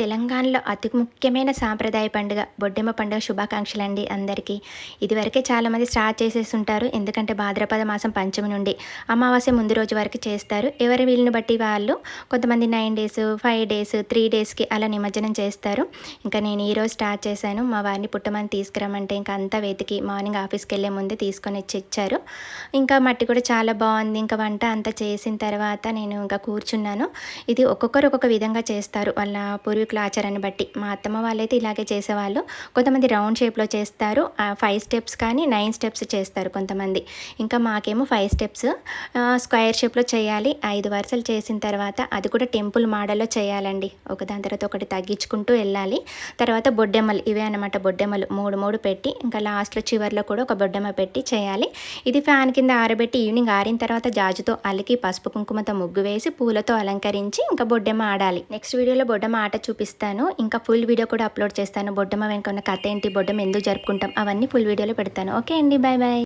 తెలంగాణలో అతి ముఖ్యమైన సాంప్రదాయ పండుగ బొడ్డెమ్మ పండుగ శుభాకాంక్షలు అండి అందరికీ. ఇదివరకే చాలామంది స్టార్ట్ చేసేసి ఉంటారు ఎందుకంటే భాద్రపద మాసం పంచమి నుండి అమావాస్య ముందు రోజు వరకు చేస్తారు. ఎవరి వీళ్ళని బట్టి వాళ్ళు కొంతమంది nine days five days three డేస్కి అలా నిమజ్జనం చేస్తారు. ఇంకా నేను ఈరోజు స్టార్ట్ చేశాను. మా వారిని పుట్టమని తీసుకురమ్మంటే ఇంకా అంతా వెతికి మార్నింగ్ ఆఫీస్కి వెళ్ళే ముందే తీసుకొని వచ్చి ఇచ్చారు. ఇంకా మట్టి కూడా చాలా బాగుంది. ఇంకా వంట అంతా చేసిన తర్వాత నేను ఇంకా కూర్చున్నాను. ఇది ఒక్కొక్కరు ఒక్కొక్క విధంగా చేస్తారు. వాళ్ళ పూర్వీ పూర్వీకుల ఆచారాన్ని బట్టి. మా అత్తమ్మ వాళ్ళైతే ఇలాగే చేసేవాళ్ళు. కొంతమంది రౌండ్ షేప్లో చేస్తారు. ఫైవ్ స్టెప్స్ కానీ నైన్ స్టెప్స్ చేస్తారు కొంతమంది. ఇంకా మాకేమో ఫైవ్ స్టెప్స్ స్క్వేర్ షేప్లో చేయాలి. ఐదు వరుసలు చేసిన తర్వాత అది కూడా టెంపుల్ మోడల్లో చేయాలండి. ఒకదాని తర్వాత ఒకటి తగ్గించుకుంటూ వెళ్ళాలి. తర్వాత బొడ్డెమ్మలు ఇవే అనమాట బొడ్డెమ్మలు. మూడు మూడు పెట్టి ఇంకా లాస్ట్లో చివరిలో కూడా ఒక బొడ్డెమ్మ పెట్టి చేయాలి. ఇది ఫ్యాన్ కింద ఆరబెట్టి ఈవినింగ్ ఆరిన తర్వాత జాజుతో అలికి పసుపు కుంకుమతో ముగ్గు వేసి పూలతో అలంకరించి ఇంకా బొడ్డెమ్మ ఆడాలి. నెక్స్ట్ వీడియోలో బొడ్డెమ్మ ఆట చూపి చూపిస్తాను. ఇంకా ఫుల్ వీడియో కూడా అప్లోడ్ చేస్తాను. బొడ్డమ్మ వెనుక ఉన్న కథ ఏంటి? బొడ్డమ్మ ఎందుకు జరుపుకుంటాం? అవన్నీ ఫుల్ వీడియోలో పెడతాను. ఓకే అండి బాయ్ బాయ్